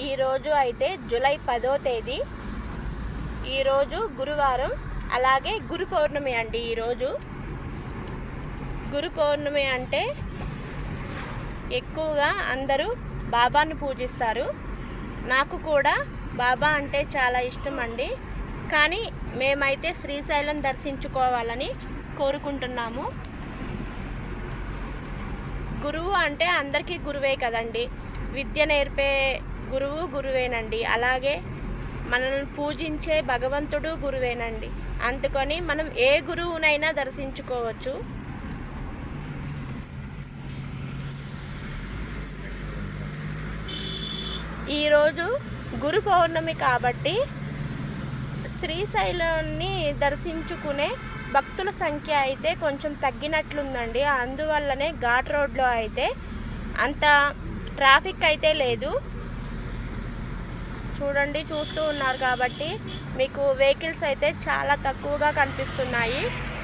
ఈరోజు అయితే జూలై పదో తేదీ. ఈరోజు గురువారం అలాగే గురు పౌర్ణమి అండి ఈరోజు. గురు పౌర్ణమి అంటే ఎక్కువగా అందరూ బాబాను పూజిస్తారు. నాకు కూడా బాబా అంటే చాలా ఇష్టం అండి. కానీ మేమైతే శ్రీశైలం దర్శించుకోవాలని కోరుకుంటున్నాము. గురువు అంటే అందరికీ గురువే కదండి. విద్య నేర్పే గురువు గురువేనండి. అలాగే మనల్ని పూజించే భగవంతుడు గురువేనండి. అందుకని మనం ఏ గురువునైనా దర్శించుకోవచ్చు. ఈరోజు గురు పౌర్ణమి కాబట్టి శ్రీశైలాన్ని దర్శించుకునే భక్తుల సంఖ్య అయితే కొంచెం తగ్గినట్లుందండి. అందువల్లనే ఘాట్ రోడ్లో అయితే అంత ట్రాఫిక్ అయితే లేదు. చూడండి చూస్తూ ఉన్నారు కాబట్టి మీకు వెహికల్స్ అయితే చాలా తక్కువగా కనిపిస్తున్నాయి.